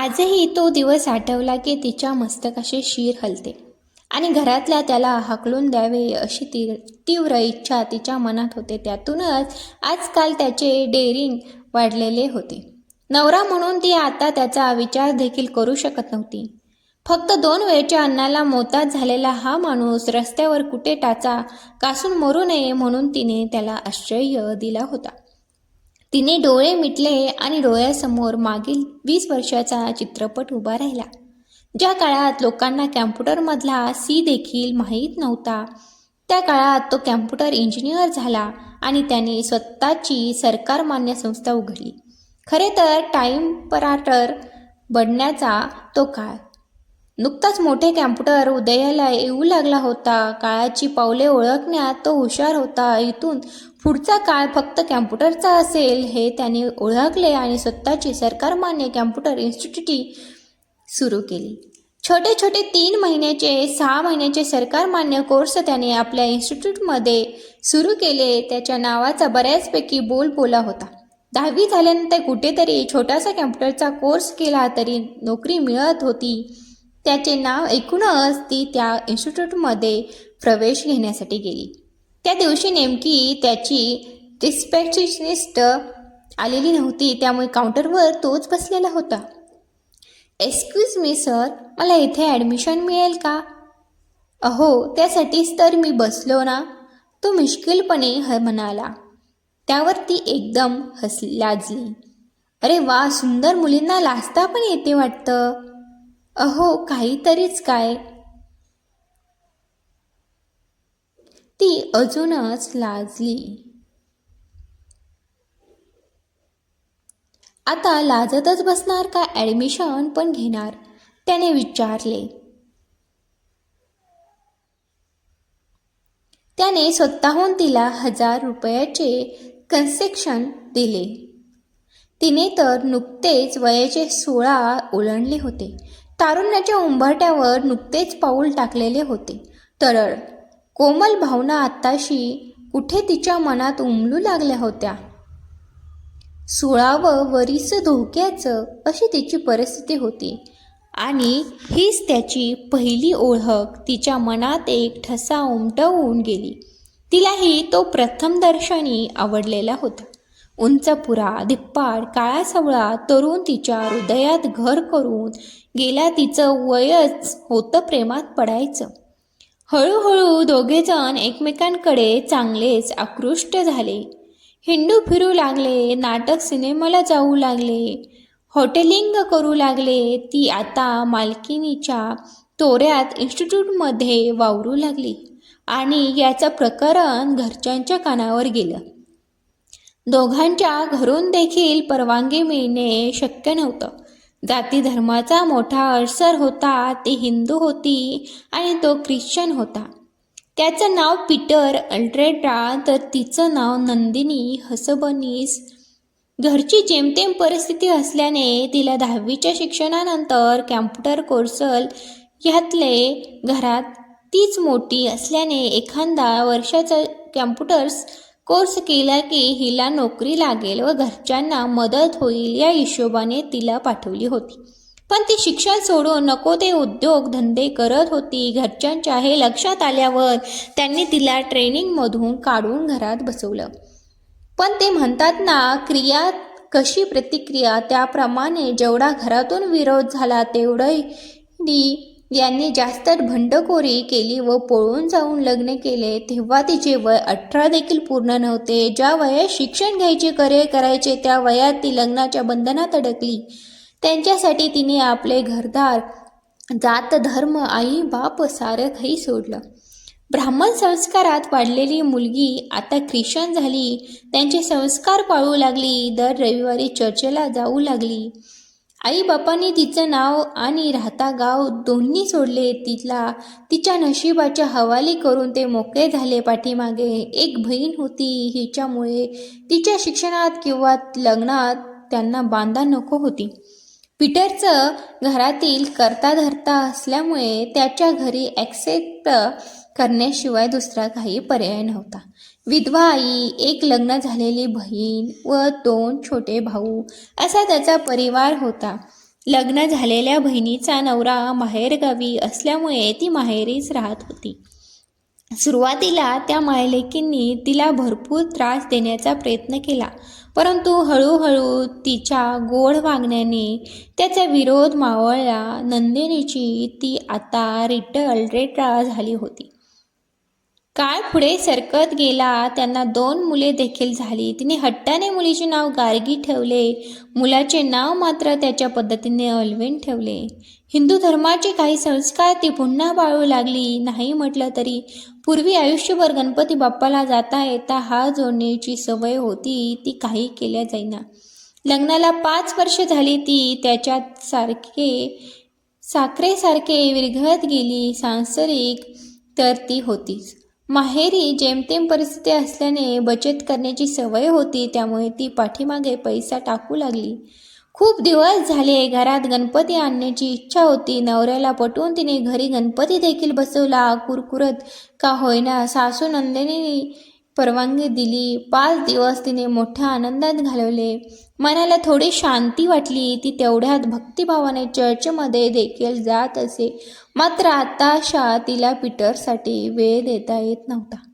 आजही तो दिवस आठवला की तिच्या मस्तकाशी शीर हलते. आणि घरातल्या त्याला हाकलून द्यावे अशी ती तीव्र इच्छा तिच्या मनात होते. त्यातूनच आजकाल त्याचे डेअरिंग वाढलेले होते. नवरा म्हणून ती आता त्याचा विचार देखील करू शकत नव्हती. फक्त दोन वेळच्या अन्नाला मोताज झालेला हा माणूस रस्त्यावर कुठे टाचा कासून मरू नये म्हणून तिने त्याला आश्चर्य दिला होता. तिने डोळे मिटले आणि डोळ्यासमोर मागील वीस वर्षाचा चित्रपट उभा राहिला. ज्या काळात लोकांना कॅम्प्युटरमधला सी देखील माहीत नव्हता त्या काळात तो कॅम्प्युटर इंजिनियर झाला आणि त्याने स्वतःची सरकारमान्य संस्था उघडली. खरे तर टाईम पराटर बनण्याचा तो काळ नुकताच मोठे कॅम्प्युटर उदयाला येऊ लागला होता. काळाची पावले ओळखण्यात तो हुशार होता. इथून पुढचा काळ फक्त कॅम्प्युटरचा असेल हे त्याने ओळखले आणि स्वतःची सरकारमान्य कॅम्प्युटर इन्स्टिट्यूटी सुरू केली. छोटे छोटे तीन महिन्याचे सहा महिन्याचे सरकारमान्य कोर्स त्याने आपल्या इन्स्टिट्यूटमध्ये सुरू केले. त्याच्या नावाचा बऱ्याचपैकी बोलबोला होता. दहावी झाल्यानंतर कुठेतरी छोटासा कॅम्प्युटरचा कोर्स केला तरी नोकरी मिळत होती. त्याचे नाव ऐकूनच ती त्या इन्स्टिट्यूटमध्ये प्रवेश घेण्यासाठी गेली. त्या दिवशी नेमकी त्याची रिस्पेक्शनिस्ट आलेली नव्हती त्यामुळे काउंटरवर तोच बसलेला होता. एक्सक्यूज मी सर मला इथे ॲडमिशन मिळेल का? अहो त्यासाठीच तर मी बसलो ना तो मुश्किलपणे ह म्हणाला. त्यावर ती एकदम हस लाजली अरे वा सुंदर मुलींना लाजता पण येते वाटतं. अहो काहीतरीच काय? ती अजूनच लाजली. आता लाजतच बसणार का ॲडमिशन पण घेणार? त्याने विचारले. त्याने स्वतःहून तिला हजार रुपयाचे कन्सेक्शन दिले. तिने तर नुकतेच वयाचे सोळा ओलांडले होते. तारुण्याच्या उंबरट्यावर नुकतेच पाऊल टाकलेले होते. तरळ कोमल भावना आत्ताशी कुठे तिच्या मनात उमलू लागल्या होत्या? सोळावं वरीस धोक्याचं अशी तिची परिस्थिती होती. आणि हीच त्याची पहिली ओळख तिच्या मनात एक ठसा उमटवून गेली. तिलाही तो प्रथम दर्शनी आवडलेला होता. उंचपुरा धिप्पाड काळा सवळा तरुण तिच्या हृदयात घर करून गेल्या तिचं वयच होतं प्रेमात पडायचं. हळूहळू दोघेजण एकमेकांकडे चांगलेच आकृष्ट झाले. हिंडू फिरू लागले नाटक सिनेमाला जाऊ लागले हॉटेलिंग करू लागले ती आता मालकिनीच्या तोऱ्यात इन्स्टिट्यूटमध्ये वावरू लागली आणि याचं प्रकरण घरच्यांच्या कानावर गेलं. दोघांच्या घरून देखील परवानगी मिळणे शक्य नव्हतं. जाती धर्माचा मोठा अडसर होता ती हिंदू होती आणि तो ख्रिश्चन होता. त्याचं नाव पीटर अल्ट्रेटा तर तिचं नाव नंदिनी हसबनीस. घरची जेमतेम परिस्थिती असल्याने तिला दहावीच्या शिक्षणानंतर कॅम्प्युटर कोर्सल ह्यातले घरात तीच मोठी असल्याने एखादा वर्षाचा कॅम्प्युटर्स कोर्स केला की हिला नोकरी लागेल व घरच्यांना मदत होईल या हिशोबाने तिला पाठवली होती. पण ती शिक्षण सोडून नको ते उद्योग धंदे करत होती. घरच्यांच्या हे लक्षात आल्यावर त्यांनी तिला ट्रेनिंगमधून काढून घरात बसवलं. पण ते म्हणतात ना क्रिया कशी प्रतिक्रिया? त्याप्रमाणे जेवढा घरातून विरोध झाला तेवढंही यांनी जास्त भंडखोरी केली व पळून जाऊन लग्न केले तेव्हा तिचे वय अठरा देखील पूर्ण नव्हते. ज्या वयात शिक्षण घ्यायचे करे करायचे त्या वयात ती लग्नाच्या बंधनात अडकली. त्यांच्यासाठी तिने आपले घरदार जात धर्म आई बाप सारं काही सोडलं. ब्राह्मण संस्कारात वाढलेली मुलगी आता ख्रिश्चन झाली. त्यांचे संस्कार पाळू लागली. दर रविवारी चर्चेला जाऊ लागली. आई बापांनी तिचं नाव आणि राहता गाव दोन्ही सोडले. तिला तिच्या नशिबाच्या हवाली करून ते मोकळे झाले. पाठीमागे एक बहीण होती. हिच्यामुळे तिच्या शिक्षणात किंवा लग्नात त्यांना बांधा नको होती. पीटरचं घरातील करता धरता असल्यामुळे त्याच्या घरी ॲक्सेप्ट करण्याशिवाय दुसरा काही पर्याय नव्हता. विधवा आई एक लग्न झालेली बहीण व दोन छोटे भाऊ असा त्याचा परिवार होता. लग्न झालेल्या बहिणीचा नवरा माहेरगावी असल्यामुळे ती माहेरीच राहत होती. सुरुवातीला त्या मायलेकींनी तिला भरपूर त्रास देण्याचा प्रयत्न केला परंतु हळूहळू तिच्या गोड वागण्याने त्याचा विरोध मावळला. नंदिनीची ती आता रिटल रेटा झाली होती. काळ पुढे सरकत गेला त्यांना दोन मुले देखील झाली. तिने हट्टाने मुलीचे नाव गार्गी ठेवले. मुलाचे नाव मात्र त्याच्या पद्धतीने अल्विन ठेवले. हिंदू धर्माचे काही संस्कार ती पुन्हा बाळू लागली. नाही म्हटलं तरी पूर्वी आयुष्यभर गणपती बाप्पाला जाता येता हा जोडण्याची सवय होती ती काही केल्या जाईना. लग्नाला पाच वर्ष झाली ती. त्याच्यात सारखे साखरेसारखे विरघळत गेली. सांसारिक तर ती होतीच. माहेरी जेमतेम परिस्थिती असल्याने बचत करण्याची सवय होती त्यामुळे ती पाठीमागे पैसा टाकू लागली. खूप दिवस झाले घरात गणपती आणण्याची इच्छा होती. नवऱ्याला पटवून तिने घरी गणपती देखील बसवला. कुरकुरत का होईना सासू नंदिनी परवानगी दिली. पाच दिवस तिने मोठ्या आनंदात घालवले. मनाला थोडी शांती वाटली. ती तेवढ्यात भक्तिभावाने चर्चमध्ये देखील जात असे. मात्र आताशा तिला पीटरसाठी वेळ देता येत नव्हता.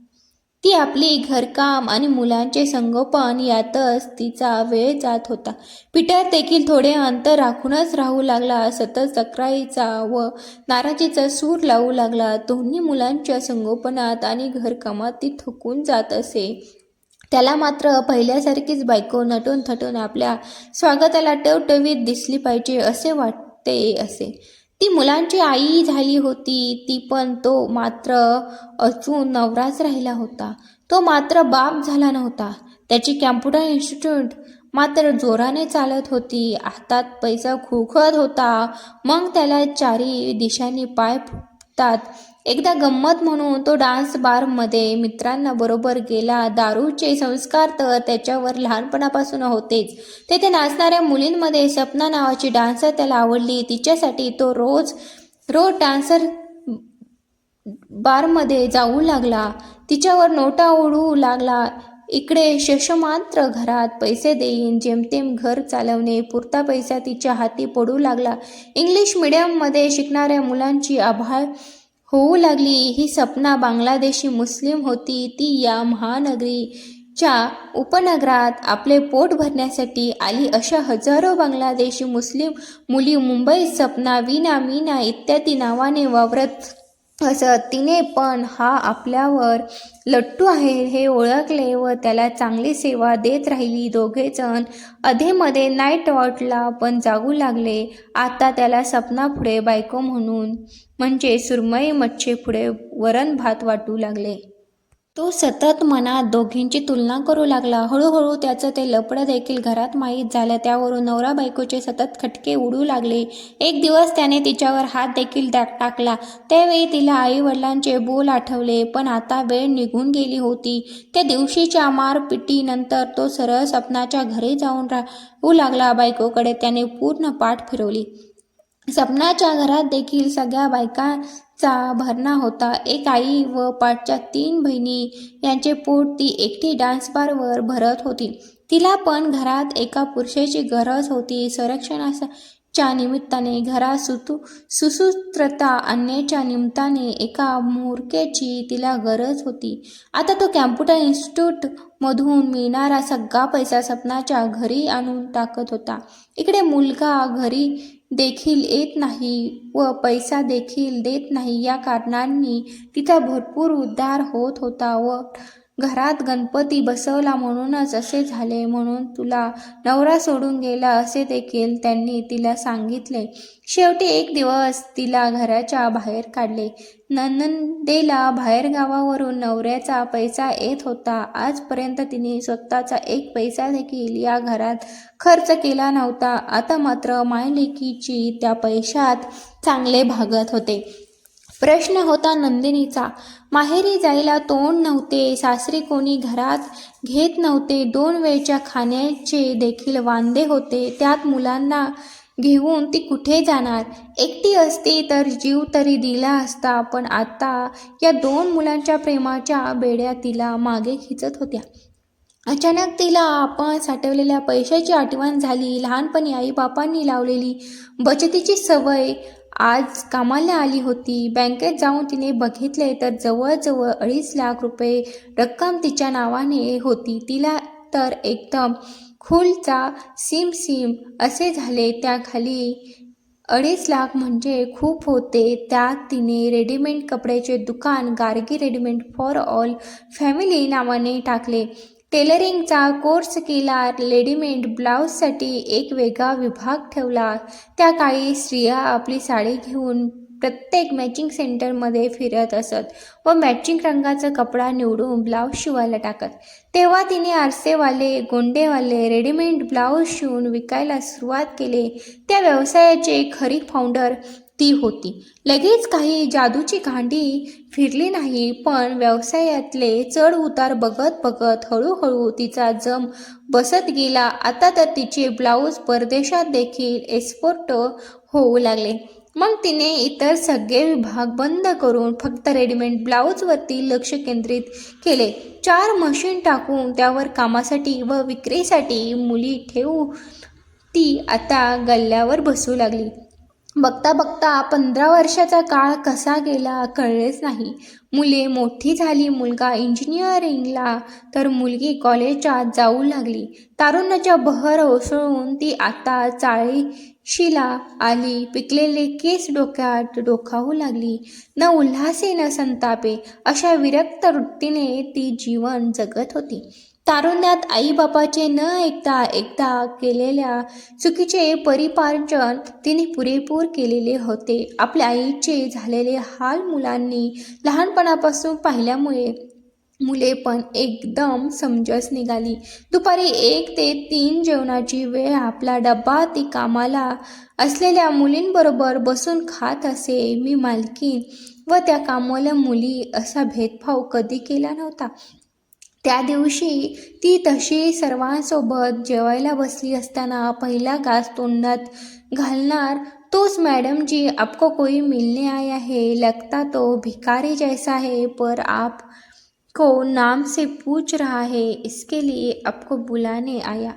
ती आपली घरकाम आणि मुलांचे संगोपन यातच तिचा वेळ जात होता. पीटर देखील थोडे अंतर राखूनच राहू लागला. सतत तक्रारीचा व नाराजीचा सूर लावू लागला. दोन्ही मुलांच्या संगोपनात आणि घरकामात ती थकून जात असे. त्याला मात्र पहिल्यासारखीच बायको नटून थटून आपल्या स्वागताला टवटवीत दिसली पाहिजे असे वाटते असे. ती मुलांची आई झाली होती ती पण तो मात्र अजून नवराच राहिला होता. तो मात्र बाप झाला नव्हता. त्याची कॅम्प्युटर इन्स्टिट्यूट मात्र जोराने चालत होती. हातात पैसा खुखत होता. मग त्याला चारी दिशांनी पाय फुटतात. एकदा गंमत म्हणून तो डान्स बारमध्ये मित्रांना बरोबर गेला. दारूचे संस्कार तर त्याच्यावर लहानपणापासून होतेच. तेथे नाचणाऱ्या मुलींमध्ये सपना नावाची डान्सर त्याला आवडली. तिच्यासाठी तो रोज रोज डान्सर बारमध्ये जाऊ लागला. तिच्यावर नोटा ओढू लागला. इकडे शशमात्र घरात पैसे देईन. जेमतेम घर चालवणे पुरता पैसा तिच्या हाती पडू लागला. इंग्लिश मिडियममध्ये शिकणाऱ्या मुलांची आभाळ होऊ लागली. ही सपना बांगलादेशी मुस्लिम होती. ती या महानगरीच्या उपनगरात आपले पोट भरण्यासाठी आली. अशा हजारो बांगलादेशी मुस्लिम मुली मुंबईत सपना वीना मीना इत्यादी नावाने वावरत असं तिने पण हा आपल्यावर लट्टू आहे हे ओळखले व त्याला चांगली सेवा देत राहिली. दोघेजण अधेमध्ये नाईट वॉटला पण जागू लागले. आता त्याला सपनापुढे बायको म्हणून म्हणजे सुरमई मच्छीपुढे वरण भात वाटू लागले. तो सतत मनात दोघींची तुलना करू लागला. हळूहळू त्याचं ते लपडं देखील घरात माहीत झालं. त्यावरून नवरा बायकोचे सतत खटके उडू लागले. एक दिवस त्याने तिच्यावर हात देखील टाकला. त्यावेळी तिला आई वडिलांचे बोल आठवले पण आता वेळ निघून गेली होती. त्या दिवशीच्या मारपिटीनंतर तो सरळ सपनाच्या घरी जाऊन राहू लागला. बायकोकडे त्याने पूर्ण पाठ फिरवली. सपनाच्या घरात देखील सगळ्या बायकांचा भरणा होता. एक आई व पाठच्या तीन बहिणी यांचे पोट ती एकटी डान्स बारवर भरत होती. तिला पण घरात एका पुरुषाची गरज होती. च्या निमित्ताने घरात सुसूत्रता आणण्याच्या निमित्ताने एका मोरक्याची तिला गरज होती. आता तो कॅम्प्युटर इन्स्टिट्यूटमधून मिळणारा सगळा पैसा सपनाच्या घरी आणून टाकत होता. इकडे मुलगा घरी देखील येत नाही व पैसा देखील देत नाही या कारणांनी तिचा भरपूर उद्धार होत होता व घरात गणपती बसवला म्हणूनच असे झाले म्हणून तुला नवरा सोडून गेला असे देखील त्यांनी तिला सांगितले. शेवटी एक दिवस तिला घराच्या बाहेर काढले. नंदेला बाहेरगावावरून नवऱ्याचा पैसा येत होता. आजपर्यंत तिने स्वतःचा एक पैसा देखील या घरात खर्च केला नव्हता. आता मात्र मायलेकीची त्या पैशात चांगले भागत होते. प्रश्न होता नंदिनीचा. माहेरी जायला तोंड नव्हते सासरी कोणी घरात घेत नव्हते. दोन वेळच्या खाण्याचे देखील वांदे होते. त्यात मुलांना घेऊन ती कुठे जाणार? एकटी असती तर जीव तरी दिला असता पण आता या दोन मुलांच्या प्रेमाच्या बेड्या तिला मागे खिचत होत्या. अचानक तिला आपण साठवलेल्या पैशाची आठवण झाली. लहानपणी आईबापांनी लावलेली बचतीची सवय आज कामाला आली होती. बँकेत जाऊन तिने बघितले तर जवळजवळ अडीच लाख रुपये रक्कम तिच्या नावाने होती. तिला तर एकदम खुलचा सिम सिम असे झाले. त्याखाली अडीच लाख म्हणजे खूप होते. त्यात तिने रेडीमेड कपड्याचे दुकान Gargi readymade for all family नावाने टाकले. टेलरिंगचा कोर्स केला रेडीमेड ब्लाऊजसाठी एक वेगळा विभाग ठेवला. त्या काळी स्त्रिया आपली साडी घेऊन प्रत्येक मॅचिंग सेंटरमध्ये फिरत असत व मॅचिंग रंगाचा कपडा निवडून ब्लाऊज शिवायला टाकत. तेव्हा तिने आरसेवाले गोंडेवाले रेडीमेड ब्लाऊज शिवून विकायला सुरुवात केली. त्या व्यवसायाचे खरी फाउंडर ती होती. लगेच काही जादूची कांडी फिरली नाही पण व्यवसायातले चढ उतार बघत बघत हळूहळू तिचा जम बसत गेला. आता तर तिचे ब्लाऊज परदेशात देखील एक्सपोर्ट होऊ लागले. मग तिने इतर सगळे विभाग बंद करून फक्त रेडीमेड ब्लाऊजवरती लक्ष केंद्रित केले. चार मशीन टाकून त्यावर कामासाठी व विक्रीसाठी मुली ठेवू ती आता गल्ल्यावर बसू लागली. बघता बघता पंधरा वर्षाचा काळ कसा गेला कळलेच नाही. मुले मोठी झाली मुलगा इंजिनिअरिंगला तर मुलगी कॉलेजात जाऊ लागली. तारुण्याच्या बहर ओसळून ती आता चाळीशीला आली. पिकलेले केस डोक्यात डोकावू लागली. न उल्हासे न संतापे अशा विरक्त वृत्तीने ती जीवन जगत होती. तारुण्यात आईबापाचे न ऐकता एकदा केलेल्या चुकीचे परिपार्जन तिने पुरेपूर केलेले होते. आपल्या आईचे झालेले हाल मुलांनी लहानपणापासून पाहिल्यामुळे मुले पण एकदम समजस निघाली. दुपारी एक ते तीन जेवणाची वेळ आपला डब्बा ती कामाला असलेल्या मुलींबरोबर बसून खात असे मी मालकीन व त्या कामवाल्या मुली असा भेदभाव कधी केला नव्हता. त्या दिवशी ती तशी सर्वांसोबत जेवायला बसली असताना पहिला घास तोंडात घालणार तोच मॅडम जी आपको कोई मिलने आया है लगता तो भिखारी जैसा है पर आप को नाम से पूछ रहा है इसके लिए आपको बुलाने आया।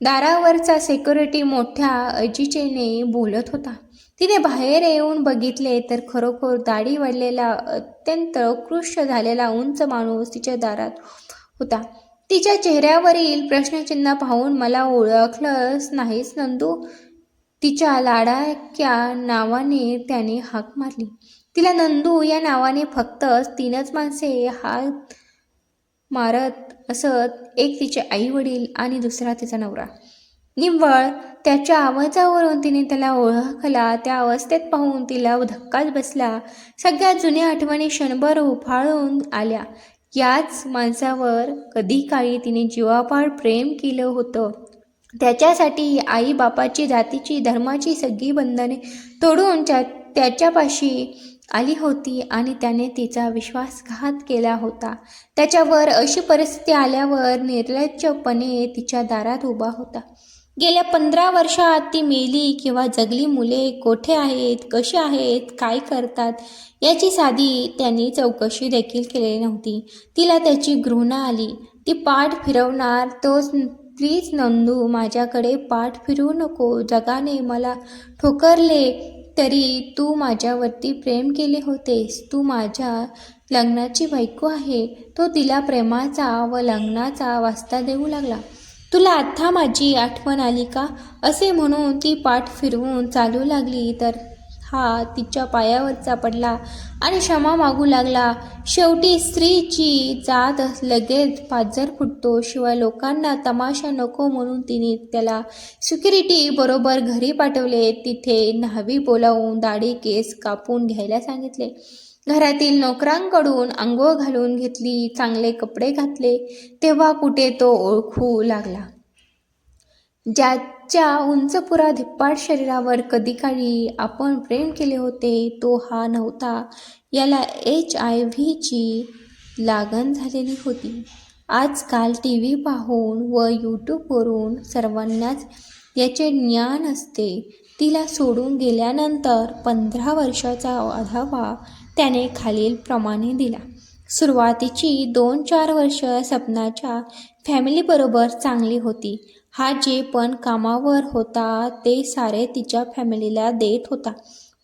दारावरचा सेक्युरिटी मोठ्या अजिचेने बोलत होता। तिने बाहेर येऊन बघितले तर खरोखर दाढी वाढलेला अत्यंत उत्कृष्ट झालेला उंच माणूस तिच्या दारात होता. तिच्या चेहऱ्यावरील प्रश्नचिन्ह पाहून मला ओळखलंच नाहीच नंदू. तिच्या लाडाक्या नावाने त्याने हाक मारली. तिला नंदू या नावाने फक्तच तीनच माणसे हात मारत असत एक तिचे आई वडील आणि दुसरा तिचा नवरा. निव्वळ त्याच्या आवाजावरून तिने त्याला ओळखला. त्या अवस्थेत पाहून तिला धक्काच बसला. सगळ्या जुन्या आठवणी क्षणभर उफाळून आल्या. याच माणसावर कधी काळी तिने जीवापाड प्रेम केलं होतं. त्याच्यासाठी आई बापाची जातीची धर्माची सगळी बंधने तोडून त्या त्याच्यापाशी आली होती आणि त्याने तिचा विश्वासघात केला होता. त्याच्यावर अशी परिस्थिती आल्यावर निर्लज्जपणे तिच्या दारात उभा होता. गेल्या पंधरा वर्षात ती मेली किंवा जगली मुले कोठे आहेत कशी आहेत काय करतात याची साधी त्यांनी चौकशी देखील केलेली नव्हती. तिला त्याची घृणा आली. ती पाठ फिरवणार तोच प्लीज नंदू माझ्याकडे पाठ फिरू नको. जगाने मला ठोकरले तरी तू माझ्यावरती प्रेम केले होतेस. तू माझ्या लग्नाची बायको आहे. तो तिला प्रेमाचा व लग्नाचा वास्ता देऊ लागला. तुला आत्ता माझी आठवण आली का? असे म्हणून ती पाठ फिरवून चालू लागली. तर हा तिच्या पायावरचा पडला आणि क्षमा मागू लागला. शेवटी स्त्रीची जात लगेच पाजर फुटतो. शिवाय लोकांना तमाशा नको म्हणून तिने त्याला सिक्युरिटी बरोबर घरी पाठवले. तिथे न्हावी बोलावून दाढी केस कापून घ्यायला सांगितले. घरातील नोकरांकडून आंघोळ घालून घेतली चांगले कपडे घातले तेव्हा कुठे तो ओळखू लागला. ज्याच्या उंचपुरा धिप्पाड शरीरावर कधी काळी आपण प्रेम केले होते तो हा नव्हता. याला एच आय व्हीची लागण झालेली होती. आजकाल टी व्ही पाहून व यूट्यूबवरून सर्वांनाच याचे ज्ञान असते. तिला सोडून गेल्यानंतर पंधरा वर्षाचा आढावा त्याने खालीलप्रमाणे दिला. सुरुवातीची दोन चार वर्ष सपनाच्या फॅमिलीबरोबर चांगली होती. हा जे पण कामावर होता ते सारे तिच्या फॅमिलीला देत होता.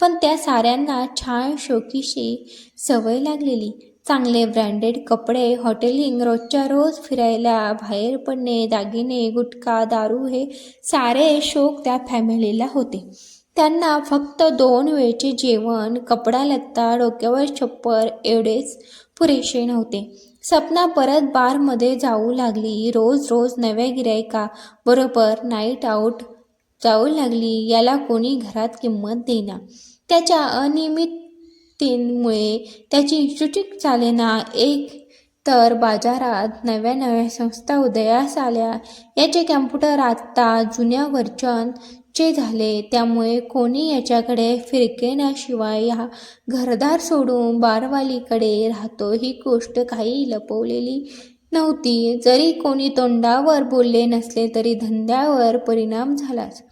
पण त्या साऱ्यांना छान शोकीशी सवय लागलेली. चांगले ब्रँडेड कपडे हॉटेलिंग रोजच्या रोज फिरायला बाहेर पडणे दागिने गुटखा दारू हे सारे शोक त्या फॅमिलीला होते. त्यांना फक्त दोन वेळचे जेवण कपडा लत्ता डोक्यावर छप्पर एवढेच पुरेसे नव्हते. सपना परत बारमध्ये जाऊ लागली. रोज रोज नव्या गिरायका बरोबर नाईट आऊट जाऊ लागली. याला कोणी घरात किंमत देना त्याच्या अनियमिततेमुळे त्याची इन्स्टिट्यूट चालेना एक तर बाजारात नव्या नव्या संस्था उदयास आल्या. याचे कॅम्प्युटर आत्ता जुन्या चे झाले त्यामुळे कोणी याच्याकडे फिरकेण्याशिवाय या घरदार सोडून बारवालीकडे राहतो. ही गोष्ट काही लपवलेली नव्हती. जरी कोणी तोंडावर बोलले नसले तरी धंद्यावर परिणाम झालाच.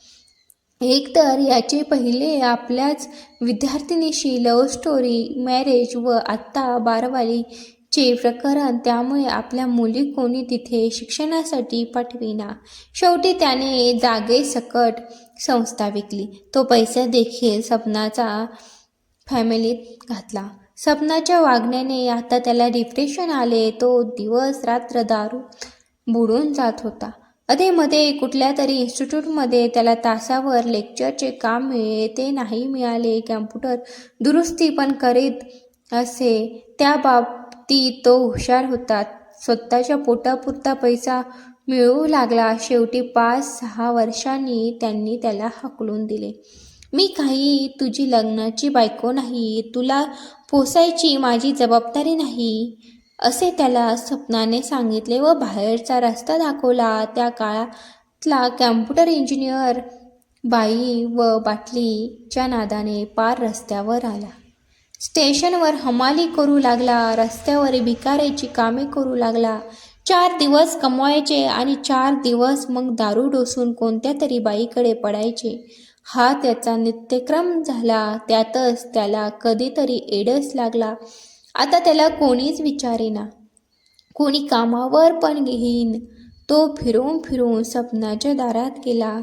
एकतर याचे पहिले आपल्याच विद्यार्थिनीशी लव्ह स्टोरी मॅरेज व आत्ता बारवालीचे प्रकरण त्यामुळे आपल्या मुली कोणी तिथे शिक्षणासाठी पाठविना. शेवटी त्याने जागेसकट संस्था विकली. तो पैसे देखील सपनाचा फॅमिलीत घातला. सपनाच्या वागण्याने आता त्याला डिप्रेशन आले. तो दिवस रात्र दारू बुडून जात होता. अधेमध्ये कुठल्या तरी इन्स्टिट्यूटमध्ये त्याला तासावर लेक्चरचे काम मिळे ते नाही मिळाले. कॅम्प्युटर दुरुस्ती पण करीत असे. त्या बाबतीत तो हुशार होता. स्वतःच्या पोटापुरता पैसा मिळू लागला. शेवटी पाच सहा वर्षांनी त्यांनी त्याला हाकलून दिले. मी काही तुझी लग्नाची बायको नाही. तुला पोसायची माझी जबाबदारी नाही असे त्याला स्वप्नाने सांगितले व बाहेरचा रस्ता दाखवला. त्या काळातला कॅम्प्युटर इंजिनियर बाई व बाटलीच्या नादाने पार रस्त्यावर आला. स्टेशनवर हमाली करू लागला. रस्त्यावर भिकाऱ्याची कामे करू लागला. चार दिवस कमवायचे आणि चार दिवस मग दारू डोसून कोणत्या तरी बाईकडे पडायचे. हा त्याचा नित्यक्रम झाला. त्यातच त्याला कधीतरी एडस लागला. आता त्याला कोणीच विचारेना. कोणी कामावर पण घेईन. तो फिरून फिरून सपनाच्या दारात गेला.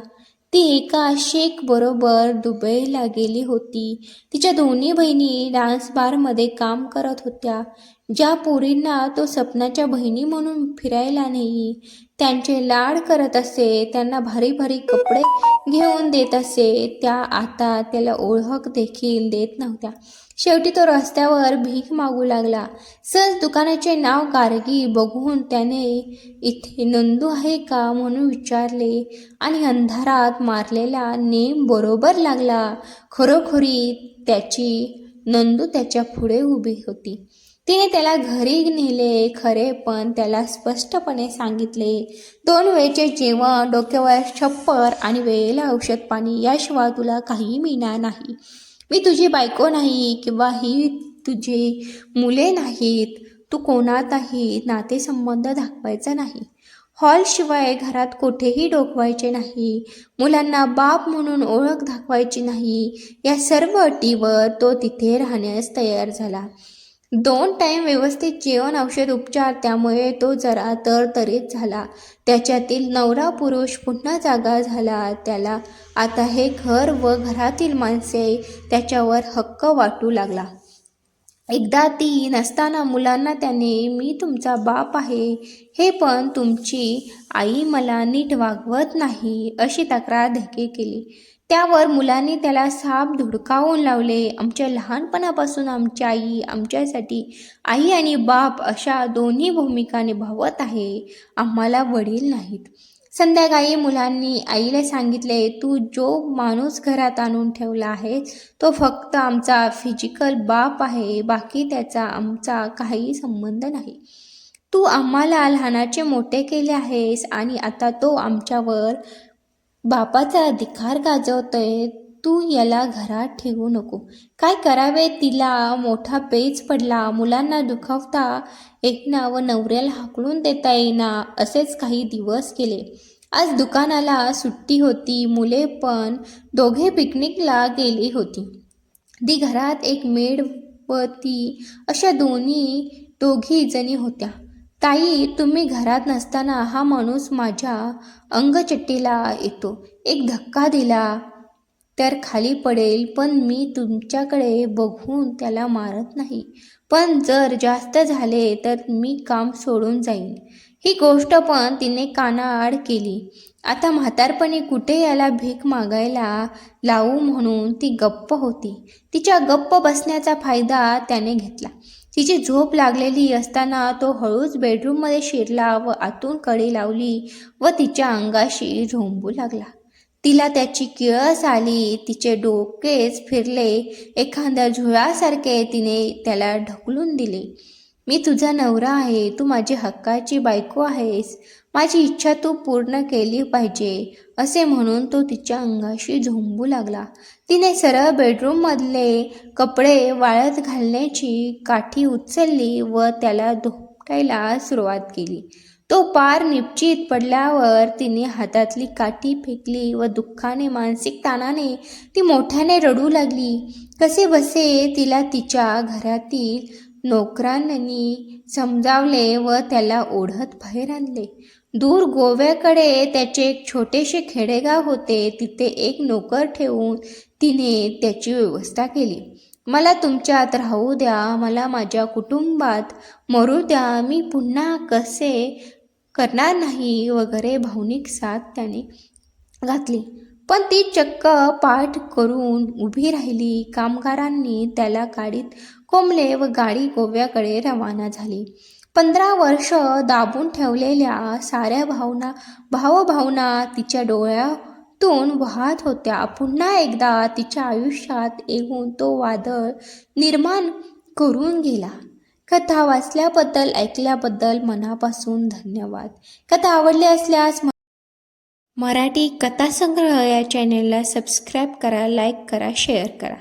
ती एका शेख बरोबर दुबईला गेली होती. तिच्या दोन्ही बहिणी डान्स बारमध्ये काम करत होत्या. ज्या पोरींना तो सपनाच्या बहिणी म्हणून फिरायला नाही त्यांचे लाड करत असे त्यांना भारी भारी कपडे घेऊन देत असे त्या आता त्याला ओळख देखील देत नव्हत्या. शेवटी तो रस्त्यावर भीक मागू लागला. सहज दुकानाचे नाव गार्गी बघून त्याने इथे नंदू आहे का? म्हणून विचारले आणि अंधारात मारलेला नेम बरोबर लागला. खरोखरी त्याची नंदू त्याच्या पुढे उभी होती. तिने त्याला घरी नेले खरे पण त्याला स्पष्टपणे सांगितले दोन वेळचे जेवण डोक्यावर छप्पर आणि वेळेला औषध पाणी याशिवाय तुला काही मिळणार नाही. मी तुझी बायको नाही किंवा ही तुझी मुले नाहीत. तू कोणातही नातेसंबंध दाखवायचा नाही. हॉलशिवाय घरात कुठेही डोकवायचे नाही. मुलांना बाप म्हणून ओळख दाखवायची नाही. या सर्व अटीवर तो तिथे राहण्यास तयार झाला. दोन टाईम व्यवस्थित जेवण औषध उपचार त्यामुळे तो जरा तरतरीत झाला. त्याच्यातील नवरा पुरुष पुन्हा जागा झाला. त्याला आता हे घर व घरातील माणसे त्याच्यावर हक्क वाटू लागला. एकदा ती नसताना मुलांना त्याने मी तुमचा बाप आहे. हे पण तुमची आई मला नीट वागवत नाही अशी तक्रार देखील केली. त्यावर मुलांनी त्याला साप धुडकावून लावले. आमच्या लहानपणापासून आमची आई आमच्यासाठी आई आणि बाप अशा दोन्ही भूमिका निभावत आहे. आम्हाला वडील नाहीत. संध्याकाळी मुलांनी आईला सांगितले तू जो माणूस घरात आणून ठेवला आहे तो फक्त आमचा फिजिकल बाप आहे. बाकी त्याचा आमचा काही संबंध नाही. तू आम्हाला लहानाचे मोठे केले आहेस आणि आता तो आमच्यावर बापाचा अधिकार गाजवतोय तू याला घरात ठेवू नको. काय करावे तिला? मोठा पेच पडला मुलांना दुखावता एकना व नवऱ्याला हाकलून देता येईना असेच काही दिवस केले आज दुकानाला सुट्टी होती मुले पण दोघे पिकनिकला गेली होती. ती घरात एक मेड व ती अशा दोन्ही दोघी जणी होत्या. ताई तुम्ही घरात नसताना हा माणूस माझ्या अंगचट्टीला येतो. एक धक्का दिला तर खाली पडेल पण मी तुमच्याकडे बघून त्याला मारत नाही. पण जर जास्त झाले तर मी काम सोडून जाईन. ही गोष्ट पण तिने कानाआड केली. आता म्हातारपणी कुठे याला भीक मागायला लावू म्हणून ती गप्प होती. तिच्या गप्प बसण्याचा फायदा त्याने घेतला. तिची झोप लागलेली असताना तो हळूच बेडरूममध्ये शिरला व आतून कडी लावली व तिच्या अंगाशी झोंबू लागला. तिला त्याची किळस आली. तिचे डोकेच फिरले. एखाद्या झुळासारखे तिने त्याला ढकलून दिले. मी तुझा नवरा आहे. तू माझी हक्काची बायको आहेस. माझी इच्छा तू पूर्ण केली पाहिजे असे म्हणून तो तिच्या अंगाशी झोंबू लागला. तिने सरळ बेडरूममधले कपडे वाळत घालण्याची काठी उचलली व त्याला धोपटायला सुरुवात केली. तो पार निपचित पडल्यावर तिने हातातली काठी फेकली व दुःखाने मानसिक ताणाने ती मोठ्याने रडू लागली. कसे बसे तिला तिच्या घरातील नोकरांनी समजावले व त्याला ओढत बाहेर आणले. दूर गोव्याकडे त्याचे एक छोटेसे खेडेगाव होते. तिथे एक नोकर ठेवून तिने त्याची व्यवस्था केली. मला तुमच्यात राहू द्या. मला माझ्या कुटुंबात मरू द्या. मी पुन्हा कसे करणार नाही? वगैरे भावनिक साथ त्याने घातली. पण ती चक्क पाठ करून उभी राहिली. कामगारांनी त्याला गाडीत कोंबले व गाडी गोव्याकडे रवाना झाली. पंधरा वर्ष दाबून ठेवलेल्या साऱ्या भावना भावभावना तिच्या डोळ्यातून वाहत होत्या. पुन्हा एकदा तिच्या आयुष्यात येऊन तो वादळ निर्माण करून गेला. कथा वाचल्याबद्दल ऐकल्याबद्दल मनापासून धन्यवाद. कथा आवडली असल्यास मराठी कथासंग्रह या चॅनेलला सबस्क्राईब करा लाईक करा शेअर करा.